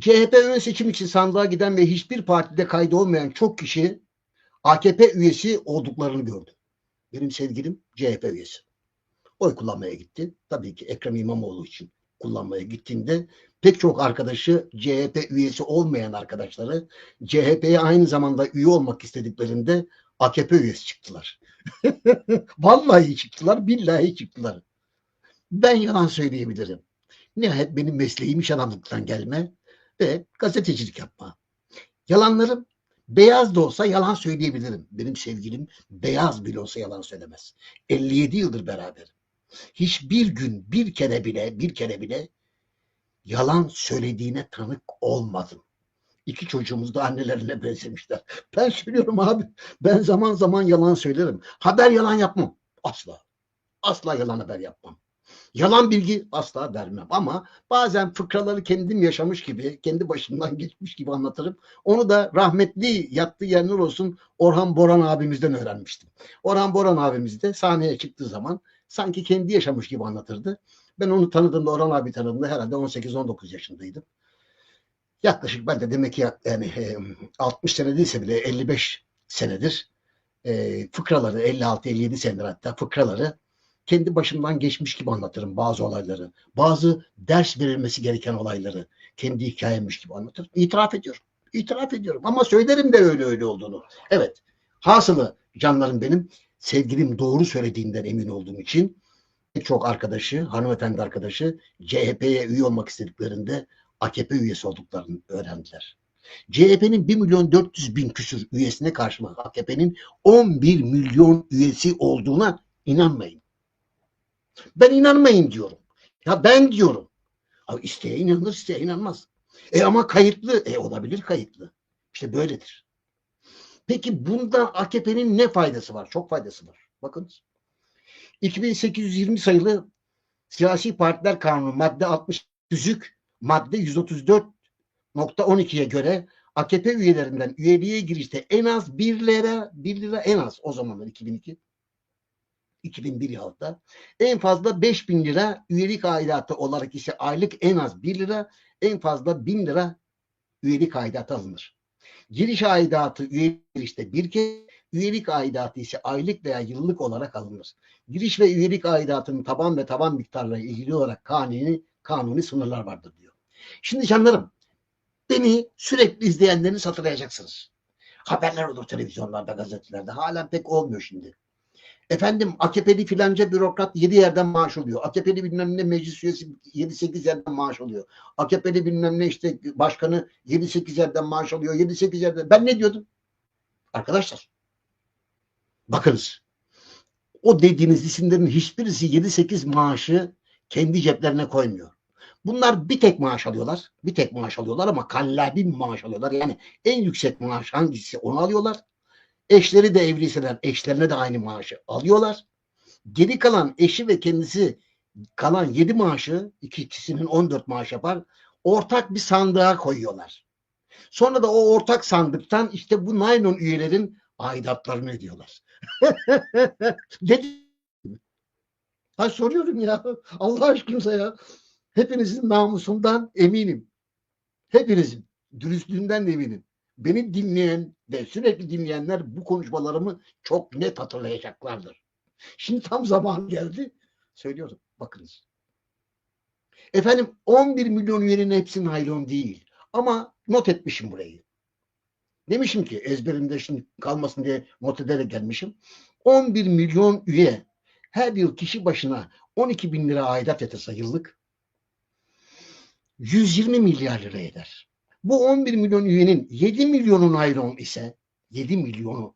CHP ön seçim için sandığa giden ve hiçbir partide kaydı olmayan çok kişi AKP üyesi olduklarını gördü. Benim sevgilim CHP üyesi. Oy kullanmaya gitti. Tabii ki Ekrem İmamoğlu için kullanmaya gittiğinde pek çok arkadaşı CHP üyesi olmayan arkadaşları CHP'ye aynı zamanda üye olmak istediklerinde AKP üyesi çıktılar. Vallahi çıktılar, billahi çıktılar. Ben yalan söyleyebilirim. Nihayet benim mesleğim iş adamlıktan gelme ve gazetecilik yapma. Yalanlarım beyaz da olsa yalan söyleyebilirim. Benim sevgilim beyaz bile olsa yalan söylemez. 57 yıldır beraberim. Hiçbir gün bir kere bile bir kere bile yalan söylediğine tanık olmadım. İki çocuğumuz da annelerine benzemişler. Ben söylüyorum abi. Ben zaman zaman yalan söylerim. Haber yalan yapmam. Asla. Asla yalan haber yapmam. Yalan bilgi asla vermem ama bazen fıkraları kendim yaşamış gibi, kendi başımdan geçmiş gibi anlatırım. Onu da rahmetli yattığı yerler olsun Orhan Boran abimizden öğrenmiştim. Orhan Boran abimiz de sahneye çıktığı zaman sanki kendi yaşamış gibi anlatırdı. Ben onu tanıdığımda Orhan abi tanıdığımda herhalde 18-19 yaşındaydım. Yaklaşık ben de demek ki yani e, 60 sene değilse bile 55 senedir e, fıkraları 56-57 senedir hatta fıkraları kendi başımdan geçmiş gibi anlatırım bazı olayları. Bazı ders verilmesi gereken olayları kendi hikayemmiş gibi anlatırım. İtiraf ediyorum. İtiraf ediyorum ama söylerim de öyle öyle olduğunu. Evet. Hasılı canlarım benim sevgilim doğru söylediğinden emin olduğum için çok arkadaşı, hanımefendi arkadaşı CHP'ye üye olmak istediklerinde AKP üyesi olduklarını öğrendiler. CHP'nin 1 milyon 400 bin küsür üyesine karşılık AKP'nin 11 milyon üyesi olduğuna inanmayın. Ben inanmayın diyorum. Ya ben diyorum. Abi isteye inanır, isteye inanmaz. E ama kayıtlı. E olabilir kayıtlı. İşte böyledir. Peki bunda AKP'nin ne faydası var? Çok faydası var. Bakınız. 2820 sayılı Siyasi Partiler Kanunu madde 60 tüzük madde 134.12'ye göre AKP üyelerinden üyeliğe girişte en az 1 lira 1 lira en az o zamanlar 2002 2001 yılında en fazla 5000 lira üyelik aidatı olarak ise aylık en az 1 lira en fazla 1000 lira üyelik aidatı alınır. Giriş aidatı üyelik girişte bir kez üyelik aidatı ise aylık veya yıllık olarak alınır. Giriş ve üyelik aidatının taban ve taban miktarlarıyla ilgili olarak kanuni, kanuni sınırlar vardır diyor. Şimdi canlarım beni sürekli izleyenleriniz hatırlayacaksınız. Haberler olur televizyonlarda, gazetelerde. Halen pek olmuyor şimdi. Efendim AKP'li filanca bürokrat 7 yerden maaş alıyor. AKP'li bilmem ne meclis üyesi 7-8 yerden maaş alıyor. AKP'li bilmem ne işte başkanı 7-8 yerden maaş alıyor. 7-8 yerden. Ben ne diyordum? Arkadaşlar bakınız o dediğiniz isimlerin hiçbirisi 7-8 maaşı kendi ceplerine koymuyor. Bunlar bir tek maaş alıyorlar. Bir tek maaş alıyorlar ama kallabi maaş alıyorlar. Yani en yüksek maaş hangisi onu alıyorlar. Eşleri de evliyseler eşlerine de aynı maaşı alıyorlar. Geri kalan eşi ve kendisi kalan 7 maaşı iki ikisinin 14 maaş yapar. Ortak bir sandığa koyuyorlar. Sonra da o ortak sandıktan işte bu naylon üyelerin aidatlarını ödüyorlar. ne Ha soruyorum ya. Allah aşkınıza ya. Hepinizin namusundan eminim. Hepinizin dürüstlüğünden de eminim. Beni dinleyen ve sürekli dinleyenler bu konuşmalarımı çok net hatırlayacaklardır. Şimdi tam zaman geldi. Söylüyorum. Bakınız. Efendim 11 milyon üyenin hepsi naylon değil. Ama not etmişim burayı. Demişim ki ezberimde şimdi kalmasın diye not ederek gelmişim. 11 milyon üye her yıl kişi başına 12 bin lira aidat yatırsa yıllık 120 milyar lira eder. Bu 11 milyon üyenin 7 milyonu naylon ise 7 milyonu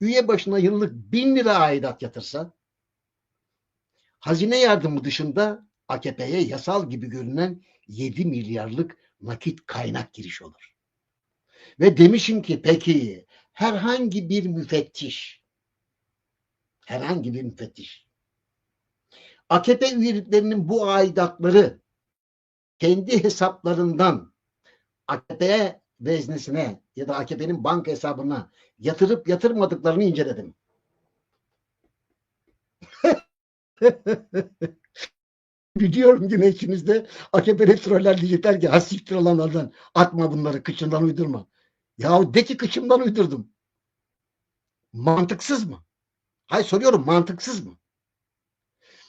üye başına yıllık 1000 lira aidat yatırsa hazine yardımı dışında AKP'ye yasal gibi görünen 7 milyarlık nakit kaynak giriş olur. Ve demişim ki peki herhangi bir müfettiş herhangi bir müfettiş AKP üyeliklerinin bu aidatları kendi hesaplarından AKP veznesine ya da AKP'nin banka hesabına yatırıp yatırmadıklarını inceledim. Biliyorum yine içinizde AKP'li troller diyecekler ki hassiktir olanlardan atma bunları kıçından uydurma. Ya de ki kıçımdan uydurdum. Mantıksız mı? Hayır soruyorum mantıksız mı?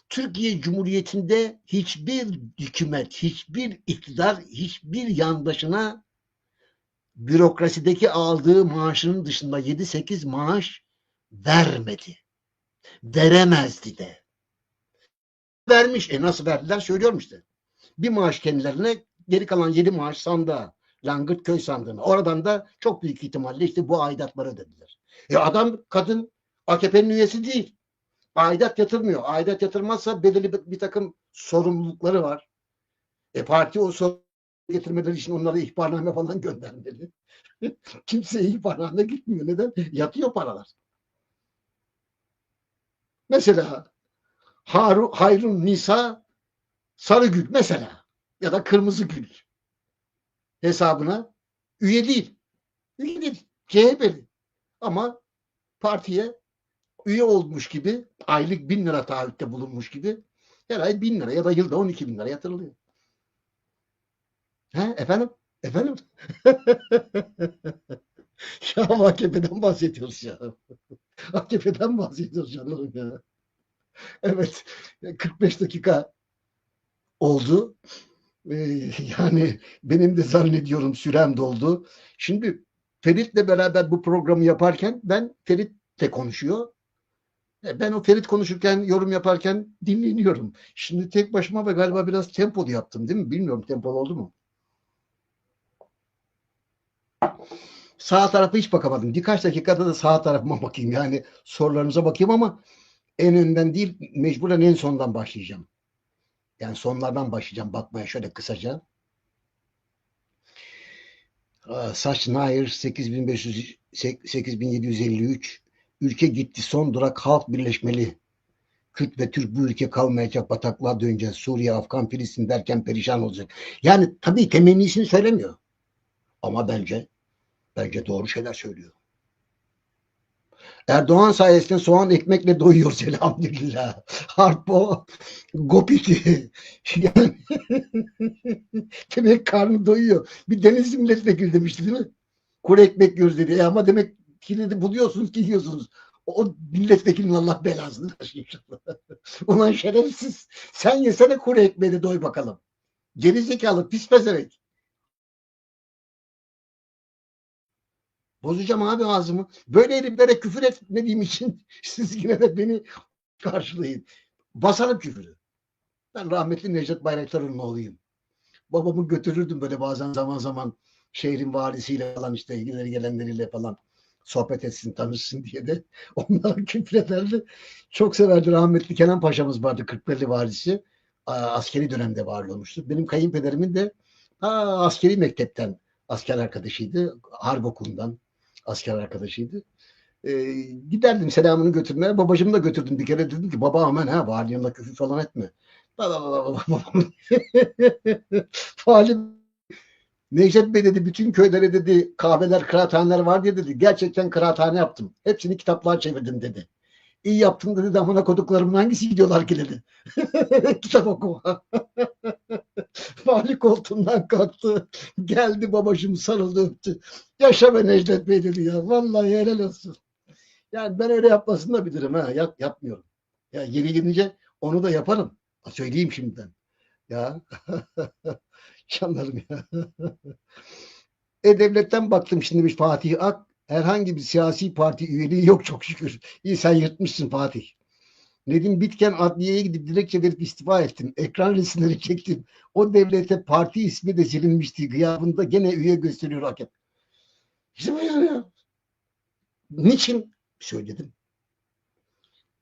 Türkiye Cumhuriyeti'nde hiçbir hükümet, hiçbir iktidar, hiçbir yandaşına bürokrasideki aldığı maaşının dışında 7-8 maaş vermedi. Veremezdi de. Vermiş. E nasıl verdiler söylüyorum işte. Bir maaş kendilerine geri kalan 7 maaş sandığa. Langırt köy sandığına. Oradan da çok büyük ihtimalle işte bu aidatları ödediler. E adam kadın AKP'nin üyesi değil. Aidat yatırmıyor. Aidat yatırmazsa belirli bir, bir takım sorumlulukları var. E parti o sorumluluğu getirmeleri için onlara ihbarname falan göndermeli. Kimseye ihbarname gitmiyor. Neden? Yatıyor paralar. Mesela Haru, Hayrun Nisa Sarıgül mesela ya da Kırmızı Gül hesabına üye değil. Üye değil. CHP'li. Ama partiye üye olmuş gibi aylık bin lira taahhütte bulunmuş gibi her ay bin lira ya da yılda on iki bin lira yatırılıyor. He, efendim? Efendim? ya AKP'den bahsediyoruz ya. AKP'den bahsediyoruz canım ya. Evet. 45 dakika oldu. Ee, yani benim de zannediyorum sürem doldu. Şimdi Ferit'le beraber bu programı yaparken ben Ferit de konuşuyor. E, Ben o Ferit konuşurken, yorum yaparken dinleniyorum. Şimdi tek başıma ve galiba biraz tempolu yaptım değil mi? Bilmiyorum tempolu oldu mu? Sağ tarafa hiç bakamadım. Birkaç dakikada da sağ tarafıma bakayım. Yani sorularınıza bakayım ama en önden değil mecburen en sondan başlayacağım. Yani sonlardan başlayacağım bakmaya şöyle kısaca. Saç Nair 8500 8753 Ülke gitti son durak halk birleşmeli. Kürt ve Türk bu ülke kalmayacak bataklığa döneceğiz. Suriye, Afgan, Filistin derken perişan olacak. Yani tabii temennisini söylemiyor. Ama bence bence doğru şeyler söylüyor. Erdoğan sayesinde soğan ekmekle doyuyoruz elhamdülillah. Harpo, Gopiti. Yani demek karnı doyuyor. Bir Denizli milletvekili demişti değil mi? Kuru ekmek yiyoruz dedi. E ama demek ki dedi buluyorsunuz ki yiyorsunuz. O milletvekilinin Allah belasını inşallah. Ulan şerefsiz. Sen yesene kuru ekmeği de doy bakalım. Gerizekalı pis pezevenk. Bozacağım abi ağzımı. Böyle heriflere küfür etmediğim için siz yine de beni karşılayın. Basarım küfürü. Ben rahmetli Necdet Bayraktar'ın oğluyum. Babamı götürürdüm böyle bazen zaman zaman şehrin valisiyle falan işte ilgileri gelenleriyle falan sohbet etsin, tanışsın diye de onlara küfrederdi. Çok severdi rahmetli Kenan Paşa'mız vardı 41'li valisi. A- Askeri dönemde var olmuştu. Benim kayınpederimin de ha, askeri mektepten asker arkadaşıydı. Harp okulundan asker arkadaşıydı. Ee, giderdim selamını götürmeye. Babacımı da götürdüm bir kere. Dedim ki baba aman ha vali yanında küfür falan etme. Baba baba baba baba. Vali Necdet Bey dedi bütün köylere dedi kahveler, kıraathaneler var diye dedi. Gerçekten kıraathane yaptım. Hepsini kitaplığa çevirdim dedi. İyi yaptın dedi. Damına koduklarımın hangisi gidiyorlar ki dedi. Kitap okuma. Vali koltuğundan kalktı. Geldi babacığım sarıldı öptü. Yaşa be Necdet Bey dedi ya. Vallahi helal olsun. Yani ben öyle yapmasını da bilirim ha. Yap, yapmıyorum. Ya yeni gidince onu da yaparım. Söyleyeyim şimdiden. Ya. Canlarım ya. E-Devlet'ten baktım şimdi bir Fatih Ak. Herhangi bir siyasi parti üyeliği yok çok şükür. İyi sen yırtmışsın Fatih. Nedim Bitken adliyeye gidip dilekçe verip istifa ettim. Ekran resimleri çektim. O devlete parti ismi de silinmişti. Gıyabında gene üye gösteriyor hakem. İşte bu yani ya. Niçin? Söyledim.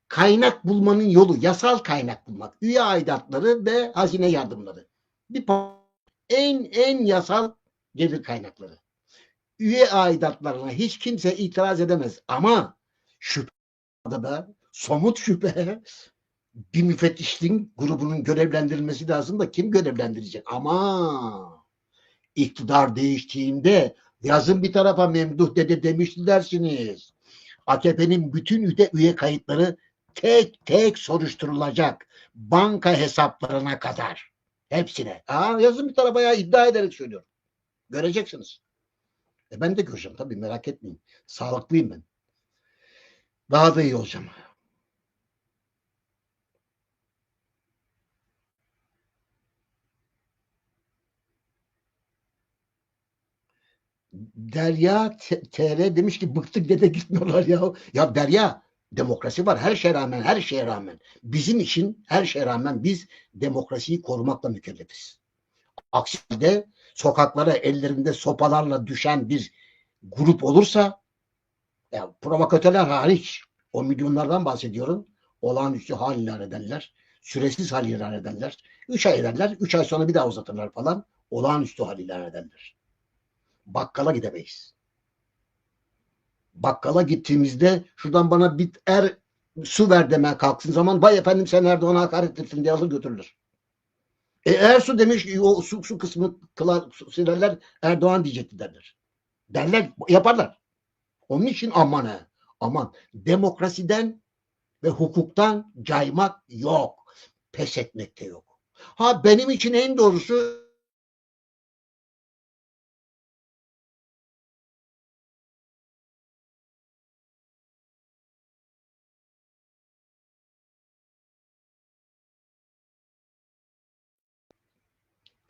Kaynak bulmanın yolu, yasal kaynak bulmak. Üye aidatları ve hazine yardımları. Bir pa- en en yasal gelir kaynakları. Üye aidatlarına hiç kimse itiraz edemez. Ama şüphe da somut şüphe bir müfettişliğin grubunun görevlendirilmesi lazım da kim görevlendirecek? Ama iktidar değiştiğinde yazın bir tarafa memduh dede demişti dersiniz. AKP'nin bütün üye, üye kayıtları tek tek soruşturulacak. Banka hesaplarına kadar. Hepsine. Aa, yazın bir tarafa ya iddia ederek söylüyorum. Göreceksiniz. E ben de göreceğim tabii merak etmeyin. Sağlıklıyım ben. Daha da iyi olacağım. Derya TR demiş ki bıktık dede gitmiyorlar ya. Ya Derya demokrasi var her şeye rağmen her şeye rağmen. Bizim için her şeye rağmen biz demokrasiyi korumakla mükellefiz. Aksi de sokaklara ellerinde sopalarla düşen bir grup olursa ya provokatörler hariç o milyonlardan bahsediyorum. Olağanüstü hal ilan ederler. Süresiz hal ilan ederler. Üç ay ederler. Üç ay sonra bir daha uzatırlar falan. Olağanüstü hal ilan ederler. Bakkala gidemeyiz. Bakkala gittiğimizde şuradan bana bir er su ver demeye kalksın zaman vay efendim sen Erdoğan'a hakaret ettin diye alır götürülür. E eğer su demiş o su, su kısmı kılar, silerler Erdoğan diyecekti derler. Derler yaparlar. Onun için aman ha. Aman demokrasiden ve hukuktan caymak yok. Pes etmek de yok. Ha benim için en doğrusu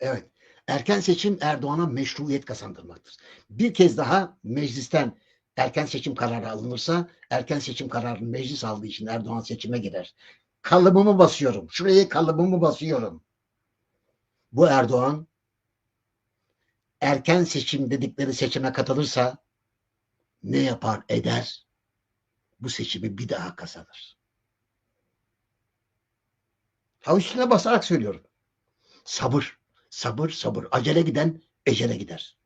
Evet. Erken seçim Erdoğan'a meşruiyet kazandırmaktır. Bir kez daha meclisten erken seçim kararı alınırsa erken seçim kararını meclis aldığı için Erdoğan seçime girer. Kalıbımı basıyorum. Şuraya kalıbımı basıyorum. Bu Erdoğan erken seçim dedikleri seçime katılırsa ne yapar eder? Bu seçimi bir daha kazanır. Ha üstüne basarak söylüyorum. Sabır. Sabır sabır. Acele giden ecele gider.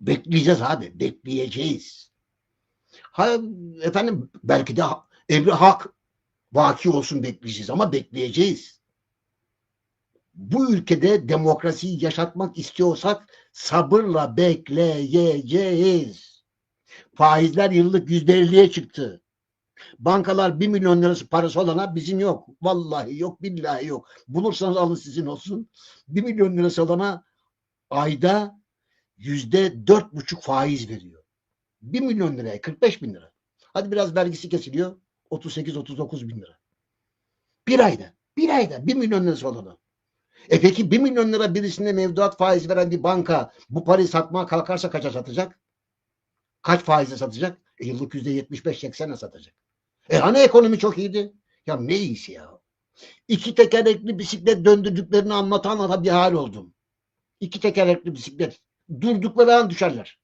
Bekleyeceğiz abi. Bekleyeceğiz. Ha, efendim belki de emri hak vaki olsun bekleyeceğiz ama bekleyeceğiz. Bu ülkede demokrasiyi yaşatmak istiyorsak sabırla bekleyeceğiz. Faizler yıllık yüzde elliye çıktı. Bankalar bir milyon lirası parası olana bizim yok. Vallahi yok, billahi yok. Bulursanız alın sizin olsun. Bir milyon lirası olana ayda yüzde dört buçuk faiz veriyor. Bir milyon liraya 45 bin lira. Hadi biraz vergisi kesiliyor. 38-39 bin lira. Bir ayda. Bir ayda. Bir milyon lirası olana. E peki bir milyon lira birisine mevduat faizi veren bir banka bu parayı satmaya kalkarsa kaça satacak? Kaç faize satacak? E yıllık yüzde 75-80'e satacak. E hani ekonomi çok iyiydi? Ya ne iyisi ya? İki tekerlekli bisiklet döndürdüklerini anlata anlata bir hal oldum. İki tekerlekli bisiklet. Durdukları an düşerler.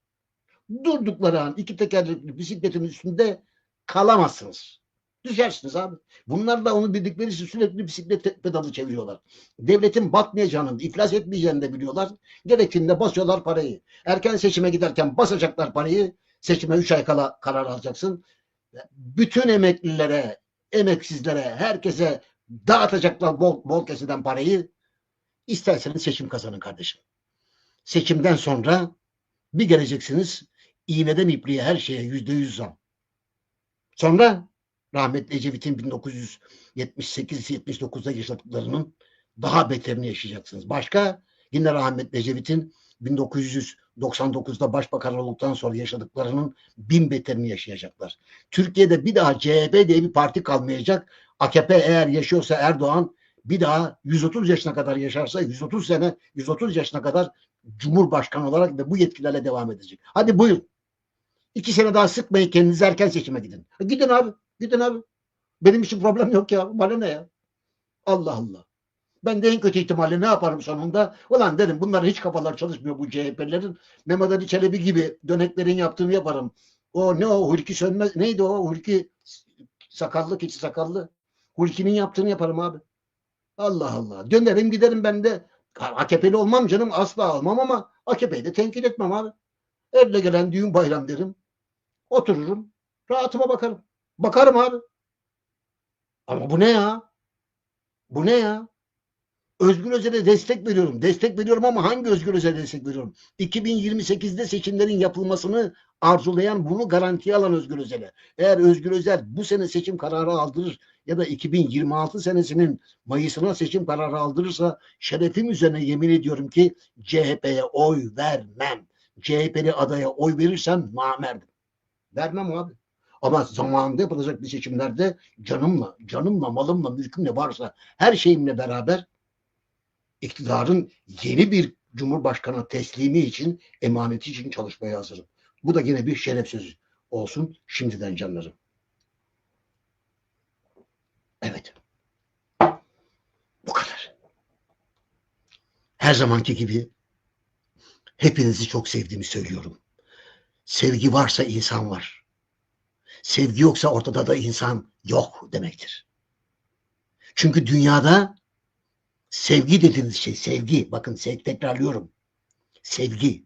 Durdukları an iki tekerlekli bisikletin üstünde kalamazsınız. Düşersiniz abi. Bunlar da onu bildikleri için sürekli bisiklet pedalı çeviriyorlar. Devletin batmayacağını, iflas etmeyeceğini de biliyorlar. Gerektiğinde basıyorlar parayı. Erken seçime giderken basacaklar parayı. Seçime 3 ay kala karar alacaksın. Bütün emeklilere, emeksizlere, herkese dağıtacaklar bol, bol keseden parayı. İsterseniz seçim kazanın kardeşim. Seçimden sonra bir geleceksiniz iğneden ipliğe her şeye yüzde yüz zam. Sonra rahmetli Ecevit'in 1978-79'da yaşadıklarının daha beterini yaşayacaksınız. Başka yine rahmetli Ecevit'in 1999'da başbakan olduktan sonra yaşadıklarının bin beterini yaşayacaklar. Türkiye'de bir daha CHP diye bir parti kalmayacak. AKP eğer yaşıyorsa Erdoğan bir daha 130 yaşına kadar yaşarsa 130 sene 130 yaşına kadar Cumhurbaşkanı olarak ve bu yetkilerle devam edecek. Hadi buyurun. İki sene daha sıkmayın kendinizi erken seçime gidin. Ha, Gidin abi. Gidin abi. Benim için problem yok ya. Bana ne ya? Allah Allah. Ben de en kötü ihtimalle ne yaparım sonunda? Ulan derim bunların hiç kafalar çalışmıyor bu CHP'lerin. Mehmet Ali Çelebi gibi döneklerin yaptığını yaparım. O ne o Hulki Sönmez neydi o Hulki sakallı keçi sakallı. Hulki'nin yaptığını yaparım abi. Allah Allah. Dönerim giderim ben de. AKP'li olmam canım asla olmam ama AKP'yi de tenkit etmem abi. Elle gelen düğün bayram derim. Otururum. Rahatıma bakarım. Bakarım abi. Ama bu ne ya? Bu ne ya? Özgür Özel'e destek veriyorum. Destek veriyorum ama hangi Özgür Özel'e destek veriyorum? 2028'de seçimlerin yapılmasını arzulayan, bunu garantiye alan Özgür Özel'e. Eğer Özgür Özel bu sene seçim kararı aldırır ya da 2026 senesinin Mayıs'ına seçim kararı aldırırsa şerefim üzerine yemin ediyorum ki CHP'ye oy vermem. CHP'li adaya oy verirsem namerdim. Vermem abi. Ama zamanında yapılacak bir seçimlerde canımla, canımla, malımla, mülkümle varsa her şeyimle beraber iktidarın yeni bir cumhurbaşkanı teslimi için, emaneti için çalışmaya hazırım. Bu da yine bir şeref sözü olsun şimdiden canlarım. Evet. Bu kadar. Her zamanki gibi hepinizi çok sevdiğimi söylüyorum. Sevgi varsa insan var. Sevgi yoksa ortada da insan yok demektir. Çünkü dünyada sevgi dediğiniz şey sevgi. Bakın sev, tekrarlıyorum. Sevgi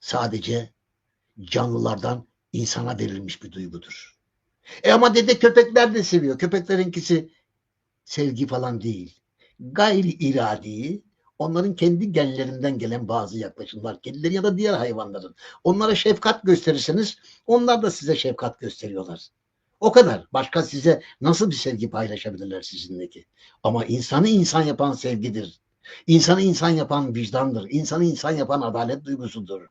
sadece canlılardan insana verilmiş bir duygudur. E ama dede köpekler de seviyor. Köpeklerinkisi sevgi falan değil. Gayri iradi, onların kendi genlerinden gelen bazı yaklaşımlar. Kedilerin ya da diğer hayvanların. Onlara şefkat gösterirseniz onlar da size şefkat gösteriyorlar. O kadar. Başka size nasıl bir sevgi paylaşabilirler sizinleki? Ama insanı insan yapan sevgidir. İnsanı insan yapan vicdandır. İnsanı insan yapan adalet duygusudur.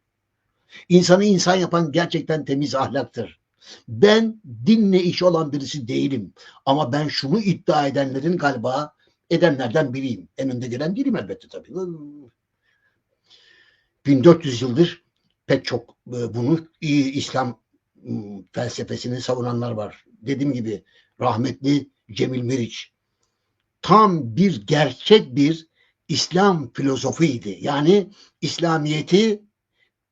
İnsanı insan yapan gerçekten temiz ahlaktır. Ben dinle işi olan birisi değilim. Ama ben şunu iddia edenlerin galiba edenlerden biriyim. En önde gelen değilim elbette tabii. 1400 yıldır pek çok e, bunu İslam felsefesini savunanlar var. Dediğim gibi rahmetli Cemil Meriç tam bir gerçek bir İslam filozofuydu. Yani İslamiyeti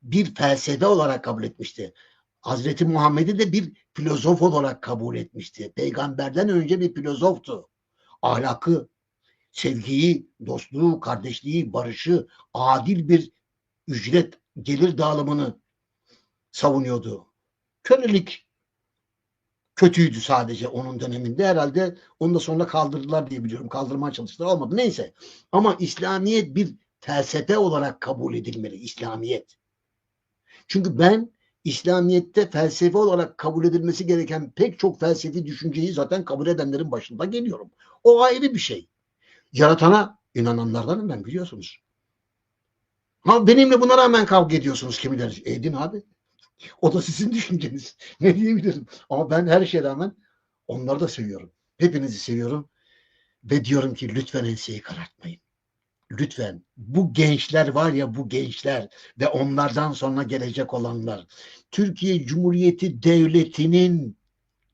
bir felsefe olarak kabul etmişti. Hazreti Muhammed'i de bir filozof olarak kabul etmişti. Peygamberden önce bir filozoftu. Ahlakı, sevgiyi, dostluğu, kardeşliği, barışı, adil bir ücret, gelir dağılımını savunuyordu. Kölelik kötüydü sadece onun döneminde. Herhalde onu sonra kaldırdılar diye biliyorum. Kaldırmaya çalıştılar. Olmadı. Neyse. Ama İslamiyet bir felsefe olarak kabul edilmeli. İslamiyet. Çünkü ben İslamiyet'te felsefe olarak kabul edilmesi gereken pek çok felsefi düşünceyi zaten kabul edenlerin başında geliyorum. O ayrı bir şey. Yaratana inananlardanım ben biliyorsunuz. Ha benimle buna rağmen kavga ediyorsunuz kimileri. Edin abi. O da sizin düşünceniz. Ne diyebilirim? Ama ben her şeye rağmen onları da seviyorum. Hepinizi seviyorum. Ve diyorum ki lütfen enseyi karartmayın. Lütfen bu gençler var ya bu gençler ve onlardan sonra gelecek olanlar Türkiye Cumhuriyeti Devleti'nin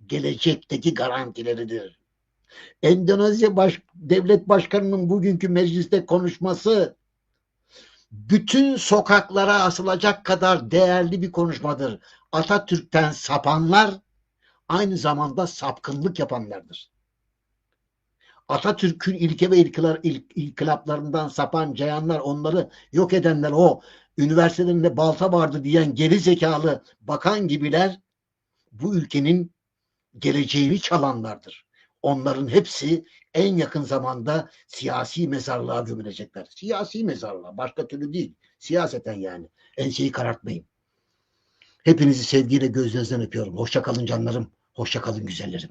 gelecekteki garantileridir. Endonezya baş, devlet başkanının bugünkü mecliste konuşması bütün sokaklara asılacak kadar değerli bir konuşmadır. Atatürk'ten sapanlar aynı zamanda sapkınlık yapanlardır. Atatürk'ün ilke ve ilkiler, il, ilkilaplarından sapan cayanlar, onları yok edenler, o üniversitelerinde balta vardı diyen geri zekalı bakan gibiler bu ülkenin geleceğini çalanlardır. Onların hepsi en yakın zamanda siyasi mezarlığa gömülecekler. Siyasi mezarlığa, başka türlü değil. Siyaseten yani. Enseyi karartmayın. Hepinizi sevgiyle gözlerinizden öpüyorum. Hoşça kalın canlarım. Hoşça kalın güzellerim.